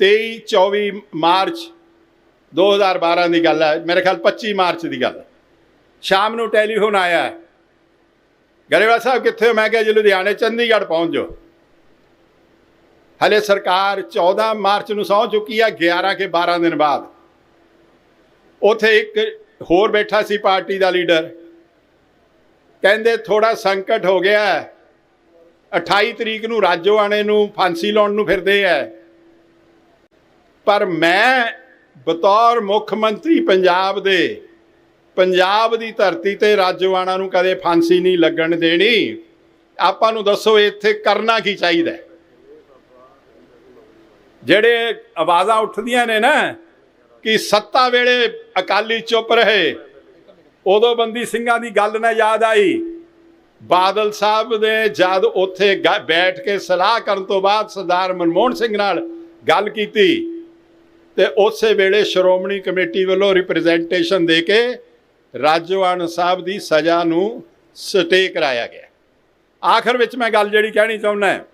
23 24 March 2012 ਦੀ ਗੱਲ ਹੈ। ਮੇਰੇ ਖਿਆਲ 25 ਮਾਰਚ ਦੀ ਗੱਲ ਸ਼ਾਮ ਨੂੰ ਟੈਲੀਫੋਨ ਆਇਆ ਗਰੇਵਾਲ ਸਾਹਿਬ, ਕਿੱਥੇ ਹੋ? ਮੈਂ ਕਿਹਾ ਜੀ, ਲੁਧਿਆਣੇ, ਚੰਡੀਗੜ੍ਹ ਪਹੁੰਚ ਜਾਓ। ਹਲੇ ਸਰਕਾਰ 14 ਮਾਰਚ ਨੂੰ ਸਹੁੰ ਚੁੱਕੀ ਆ 11 ਕੇ 12 ਦਿਨ ਬਾਅਦ। ਉਥੇ ਇੱਕ ਹੋਰ ਬੈਠਾ ਸੀ ਪਾਰਟੀ ਦਾ ਲੀਡਰ। ਕਹਿੰਦੇ ਥੋੜਾ ਸੰਕਟ ਹੋ ਗਿਆ ਹੈ। 28 ਤਰੀਕ ਨੂੰ ਰਾਜੋਆਣੇ ਨੂੰ ਫਾਂਸੀ ਲਾਉਣ ਨੂੰ ਫਿਰਦੇ ਐ ਪਰ ਮੈਂ ਬਤੌਰ ਮੁੱਖ ਮੰਤਰੀ ਪੰਜਾਬ ਦੇ, ਪੰਜਾਬ ਦੀ ਧਰਤੀ ਤੇ ਰਾਜਵਾਣਾ ਨੂੰ ਕਦੇ ਫਾਂਸੀ ਨਹੀਂ ਲੱਗਣ ਦੇਣੀ। ਆਪਾਂ ਨੂੰ ਦੱਸੋ ਇੱਥੇ ਕਰਨਾ ਕੀ ਚਾਹੀਦਾ ਜਿਹੜੇ ਆਵਾਜ਼ਾਂ ਉੱਠਦੀਆਂ ਨੇ ਨਾ, ਕਿ ਸੱਤਾ ਵੇਲੇ ਅਕਾਲੀ ਚੁੱਪ ਰਹੇ, ਉਦੋਂ ਬੰਦੀ ਸਿੰਘਾਂ ਦੀ ਗੱਲ ਨਾ ਯਾਦ ਆਈ। ਬਾਦਲ ਸਾਹਿਬ ਨੇ ਜਦ ਉੱਥੇ ਬੈਠ ਕੇ ਸਲਾਹ ਕਰਨ ਤੋਂ ਬਾਅਦ ਸਰਦਾਰ ਮਨਮੋਹਨ ਸਿੰਘ ਨਾਲ ਗੱਲ ਕੀਤੀ ਤੇ ਉਸੇ ਵੇਲੇ ਸ਼੍ਰੋਮਣੀ ਕਮੇਟੀ ਵੱਲੋਂ ਰਿਪਰੈਜ਼ੈਂਟੇਸ਼ਨ ਦੇ ਕੇ ਰਾਜਵਾਨ ਸਾਹਿਬ ਦੀ ਸਜ਼ਾ ਨੂੰ ਸਟੇ ਕਰਾਇਆ ਗਿਆ। ਆਖਰ ਵਿੱਚ ਮੈਂ ਗੱਲ ਜਿਹੜੀ ਕਹਿਣੀ ਚਾਹੁੰਦਾ